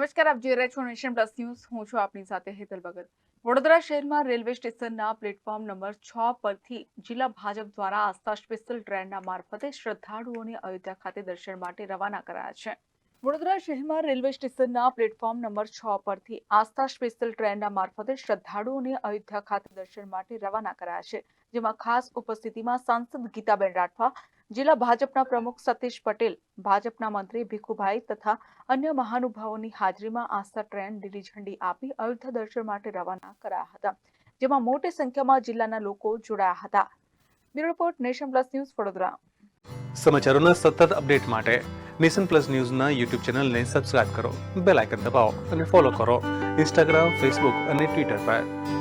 નમસ્કાર, આપ જોઈ રહ્યા છો નેશન પ્લસ ન્યૂઝ. હું છું આપની સાથે હેતલ ભગત. વડોદરા શહેરમાં રેલવે સ્ટેશનના પ્લેટફોર્મ નંબર છ પરથી જિલ્લા ભાજપ દ્વારા આસ્થા સ્પેશિયલ ટ્રેનના મારફતે શ્રદ્ધાળુઓને અયોધ્યા ખાતે દર્શન માટે રવાના કરાયા છે. વડોદરા શહેરમાં રેલવે સ્ટેશનના પ્લેટફોર્મ નંબર છ પરથી આસ્થા સ્પેશિયલ ટ્રેનના મારફતે શ્રદ્ધાળુઓને અયોધ્યા ખાતે દર્શન માટે રવાના કરાયા છે. જેમાં ખાસ ઉપસ્થિતિમાં સાંસદ ગીતાબેન રાઠવા જિલ્લા ભાજપના પ્રમુખ સતીશ પટેલ, ભાજપના મંત્રી ભીખુભાઈ તથા અન્ય મહાનુભાવોની હાજરીમાં આસ્થા ટ્રેન લીલી ઝંડી આપી અયોધ્યા દર્શન માટે રવાના કરાયા હતા, જેમાં મોટી સંખ્યામાં જિલ્લાના લોકો જોડાયા હતા. Bureau report Nation Plus news Vadodara. સમાચારોના સતત અપડેટ માટે નેશન પ્લસ ન્યૂઝના યુટ્યુબ ચેનલને સબસ્ક્રાઇબ કરો, બેલ આઇકન દબાવો અને ફોલો કરો. ઇન્સ્ટાગ્રામ, ફેસબુક અને ટ્વિટર પર.